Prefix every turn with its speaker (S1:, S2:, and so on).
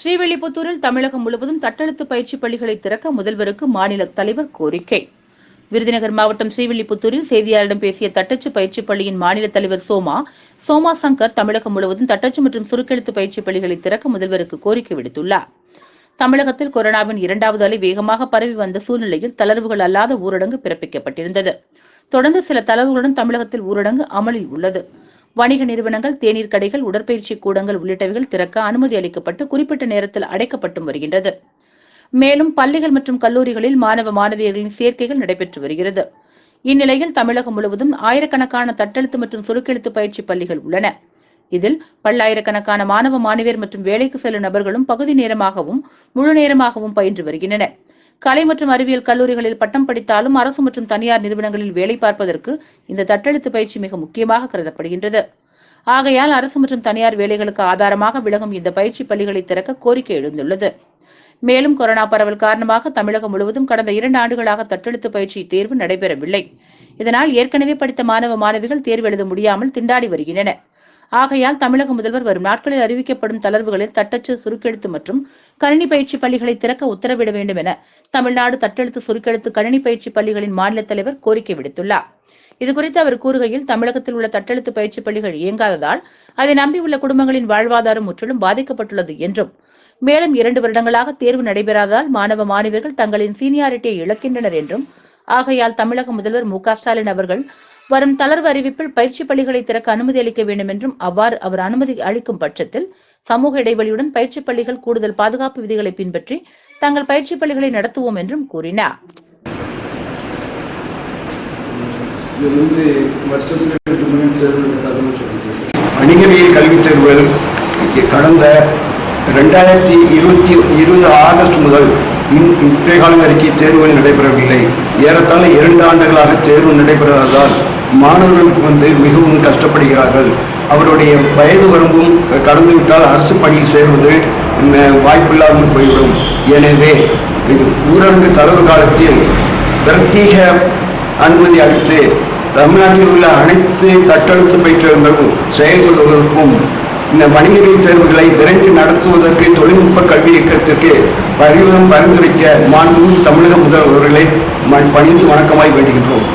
S1: ஸ்ரீவில்லிபுத்தூரில் தமிழகம் முழுவதும் தட்டெழுத்து பயிற்சி பள்ளிகளை திறக்க முதல்வருக்கு மாநில தலைவர் கோரிக்கை. விருதுநகர் மாவட்டம் ஸ்ரீவில்லிபுத்தூரில் செய்தியாளரிடம் பேசிய தட்டச்சு பயிற்சி பள்ளியின் மாநில தலைவர் சோமா சோமா சங்கர் தமிழகம் முழுவதும் தட்டச்சு மற்றும் சுருக்கெழுத்து பயிற்சி பள்ளிகளை திறக்க முதல்வருக்கு கோரிக்கை விடுத்துள்ளார். தமிழகத்தில் கொரோனாவின் இரண்டாவது அலை வேகமாக பரவி வந்த சூழ்நிலையில் தளர்வுகள் அல்லாத ஊரடங்கு பிறப்பிக்கப்பட்டிருந்தது. தொடர்ந்து சில தளர்வுகளுடன் தமிழகத்தில் ஊரடங்கு அமலில் உள்ளது. வணிக நிறுவனங்கள் தேநீர் கடைகள் உடற்பயிற்சி கூடங்கள் உள்ளிட்டவைகள் திறக்க அனுமதி அளிக்கப்பட்டு குறிப்பிட்ட நேரத்தில் அடைக்கப்பட்டும் வருகின்றது. மேலும் பள்ளிகள் மற்றும் கல்லூரிகளில் மாணவ மாணவியர்களின் சேர்க்கைகள் நடைபெற்று வருகிறது. இந்நிலையில் தமிழகம் முழுவதும் ஆயிரக்கணக்கான தட்டெழுத்து மற்றும் சுருக்கெழுத்து பயிற்சி பள்ளிகள் உள்ளன. இதில் பல்லாயிரக்கணக்கான மாணவ மாணவியர் மற்றும் வேலைக்கு செல்லும் நபர்களும் பகுதி நேரமாகவும் முழு நேரமாகவும் பயின்று வருகின்றனர். கலை மற்றும் அறிவியல் கல்லூரிகளில் பட்டம் படித்தாலும் அரசு மற்றும் தனியார் நிறுவனங்களில் வேலை பார்ப்பதற்கு இந்த தட்டெழுத்து பயிற்சி மிக முக்கியமாக கருதப்படுகின்றது. ஆகையால் அரசு மற்றும் தனியார் வேலைகளுக்கு ஆதாரமாக விலகும் இந்த பயிற்சி பள்ளிகளை திறக்க கோரிக்கை எழுந்துள்ளது. மேலும் கொரோனா பரவல் காரணமாக தமிழகம் முழுவதும் கடந்த இரண்டு ஆண்டுகளாக தட்டெழுத்து பயிற்சி தேர்வு நடைபெறவில்லை. இதனால் ஏற்கனவே படித்த மாணவ மாணவிகள் தேர்வு எழுத முடியாமல் திண்டாடி வருகின்றன ஆகையால் தமிழக முதல்வர் வரும் நாட்களில் அறிவிக்கப்படும் தளர்வுகளில் தட்டச்சு சுருக்கெழுத்து மற்றும் கணினி பயிற்சி பள்ளிகளை திறக்க உத்தரவிட வேண்டும் என தமிழ்நாடு தட்டெழுத்து சுருக்கெழுத்து கணினி பயிற்சி பள்ளிகளின் மாநில தலைவர் கோரிக்கை விடுத்துள்ளார். இது குறித்து அவர் கூறுகையில் தமிழகத்தில் உள்ள தட்டெழுத்து பயிற்சி பள்ளிகள் இயங்காததால் அதை நம்பியுள்ள குடும்பங்களின் வாழ்வாதாரம் முற்றிலும் பாதிக்கப்பட்டுள்ளது என்றும். மேலும் இரண்டு வருடங்களாக தேர்வு நடைபெறாததால் மாணவ மாணவியர்கள் தங்களின் சீனியாரிட்டியை இழக்கின்றனர் என்றும் ஆகையால் தமிழக முதல்வர் மு ஸ்டாலின் அவர்கள் வரும் தளர்வு அறிவிப்பில் பயிற்சி பள்ளிகளை திறக்க அனுமதி அளிக்க வேண்டும் என்றும் அவ்வாறு அவர் அனுமதி அளிக்கும் பட்சத்தில் சமூக இடைவெளியுடன் பயிற்சி பள்ளிகள் கூடுதல் பாதுகாப்பு விதிகளை பின்பற்றி தங்கள் பயிற்சி பள்ளிகளை நடத்துவோம் என்றும் கூறினார்.
S2: இது வந்து வருஷத்துக்கு ரெண்டு மணி தேர்வு நடக்காதுன்னு சொல்லிட்டு.
S3: வணிகவியல் கல்வித் தேர்வுகள் இங்கே கடந்த ரெண்டாயிரத்தி இருபத்தி இருபது ஆகஸ்ட் முதல் இன் இன்றைய காலம் வரைக்கும் தேர்வுகள் நடைபெறவில்லை. ஏறத்தாழ இரண்டு ஆண்டுகளாக தேர்வு நடைபெறாததால் மாணவர்கள் வந்து மிகவும் கஷ்டப்படுகிறார்கள். அவருடைய வயது வரம்பும் கடந்துவிட்டால் அரசு பணியில் சேர்வது வாய்ப்பில்லாமல் போய்விடும். எனவே ஊரடங்கு தளர்வு காலத்தில் பிரத்யேக அனுமதி அளித்து தமிழ்நாட்டில் உள்ள அனைத்து தட்டெழுத்து பயிற்றகங்களும் செயல்படுவதற்கும் இந்த வணிகவியல் தேர்வுகளை விரைந்து நடத்துவதற்கு தொழில்நுட்ப கல்வி இயக்கத்திற்கு பரிவரம் பரிந்துரைக்க மாண்புமிகு தமிழக முதல்வர்களை பணிந்து வணக்கமாய் வேண்டுகின்றோம்.